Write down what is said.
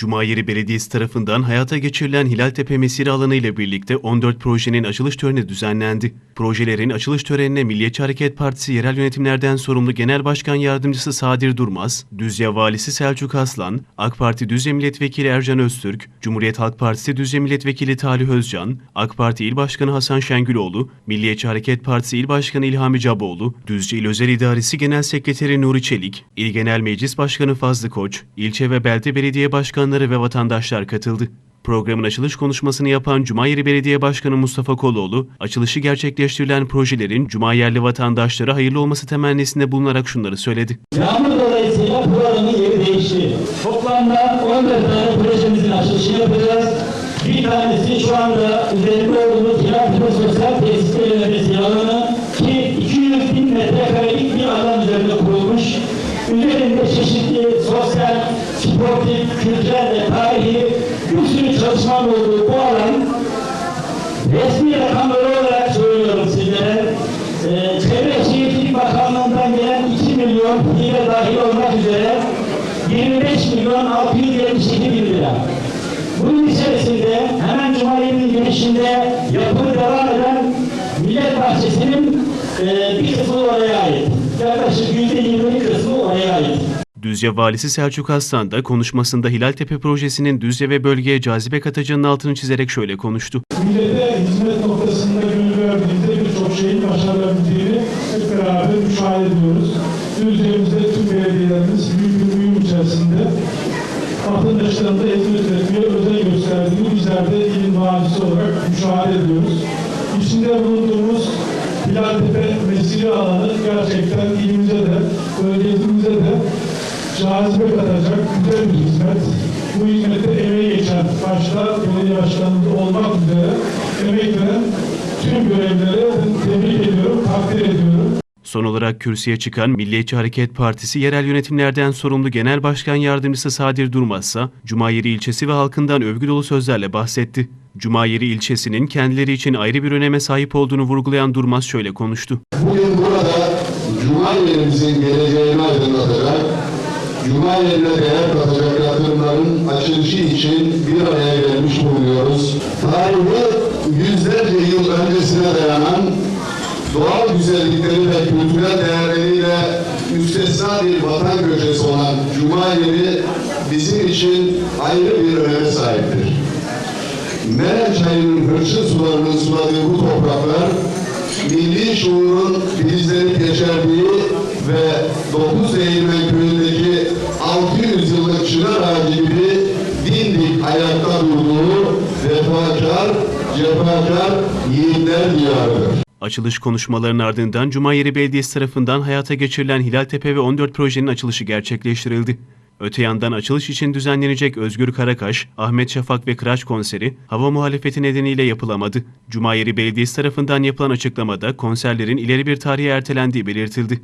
Cumayeri Belediyesi tarafından hayata geçirilen Hilaltepe Mesire alanı ile birlikte 14 projenin açılış töreni düzenlendi. Projelerin açılış törenine Milliyetçi Hareket Partisi yerel yönetimlerden sorumlu Genel Başkan Yardımcısı Sadir Durmaz, Düzce Valisi Selçuk Aslan, AK Parti Düzce Milletvekili Ercan Öztürk, Cumhuriyet Halk Partisi Düzce Milletvekili Talih Özcan, AK Parti İl Başkanı Hasan Şengüloğlu, Milliyetçi Hareket Partisi İl Başkanı İlhami Caboğlu, Düzce İl Özel İdaresi Genel Sekreteri Nuri Çelik, İl Genel Meclis Başkanı Fazlı Koç, ilçe ve belde belediye başkanları ve vatandaşlar katıldı. Programın açılış konuşmasını yapan Cumayeri Belediye Başkanı Mustafa Koloğlu, açılışı gerçekleştirilen projelerin Cuma yerli vatandaşlara hayırlı olması temennisinde bulunarak şunları söyledi. Yağmur dolayısıyla programın yeri değişti. Toplamda 14 tane projemizin açılışını yapacağız. Bir tanesi şu anda üzerinde olduğumuz Hilaltepe Sosyal Tesis Bölümlemesi alanı ki 200 bin metrekarelik bir alan üzerinde kurulmuş. Üzerinde çeşitli sportif, kültürel ve tarihi bir sürü çalışmanın olduğu bu alan resmi rakamları olarak söylüyorum sizlere. Ee, Çevre Şehircilik Bakanlığı'ndan gelen 2 milyon hibe dahil olmak üzere 25 milyon 672 bin lira. Bunun içerisinde hemen Cumhuriyet'in girişinde yapımı devam eden Millet Bahçesi'nin e, bir kısmı oraya ait. Yaklaşık %20'lik kısmı oraya ait. Düzce Valisi Selçuk Aslan da konuşmasında Hilaltepe projesinin Düzce ve bölgeye cazibe katacağının altını çizerek şöyle konuştu. millete hizmet noktasında gönül verdiğinde birçok şeyin başarabildiğini hep beraber müşahede ediyoruz. Düzce'mizde tüm belediyelerimiz büyük bir uyum içerisinde vatandaşlarında hizmet etmeye özen gösterdiğini bizler de ilin valisi olarak müşahede ediyoruz. İçinde bulunduğumuz Hilaltepe mesire alanı gerçekten ilimize de, bölgemize de cazibe katacak güzel bir hizmet. Bu hizmette emeği geçen başta belediye başkanımız olmak üzere emek veren tüm görevlere tebrik ediyorum, takdir ediyorum. Son olarak kürsüye çıkan Milliyetçi Hareket Partisi yerel yönetimlerden sorumlu Genel Başkan Yardımcısı Sadir Durmaz ise Cumayeri ilçesi ve halkından övgü dolu sözlerle bahsetti. Cumayeri ilçesinin kendileri için ayrı bir öneme sahip olduğunu vurgulayan Durmaz şöyle konuştu. Bugün burada Cuma yerimizin geleceğini aydınlatacak, Yerine değer katacak yatırımların açılışı için bir araya gelmiş bulunuyoruz. Tarihi yüzlerce yıl öncesine dayanan doğal güzellikleri ve kültürel değerleriyle müstesna bir vatan köşesi olan Cuma yeri bizim için ayrı bir öneme sahiptir. Meren çayının hırçın sularının suladığı bu topraklar, milli şuurun filizlenip yeşerdiği ve 9 Değirmen cefakar yiğitler diyarıdır. Açılış konuşmalarının ardından Cumayeri Belediyesi tarafından hayata geçirilen Hilaltepe ve 14 projenin açılışı gerçekleştirildi. Öte yandan açılış için düzenlenecek Özgür Karakaş, Ahmet Şafak ve Kıraç konseri hava muhalefeti nedeniyle yapılamadı. Cumayeri Belediyesi tarafından yapılan açıklamada konserlerin ileri bir tarihe ertelendiği belirtildi.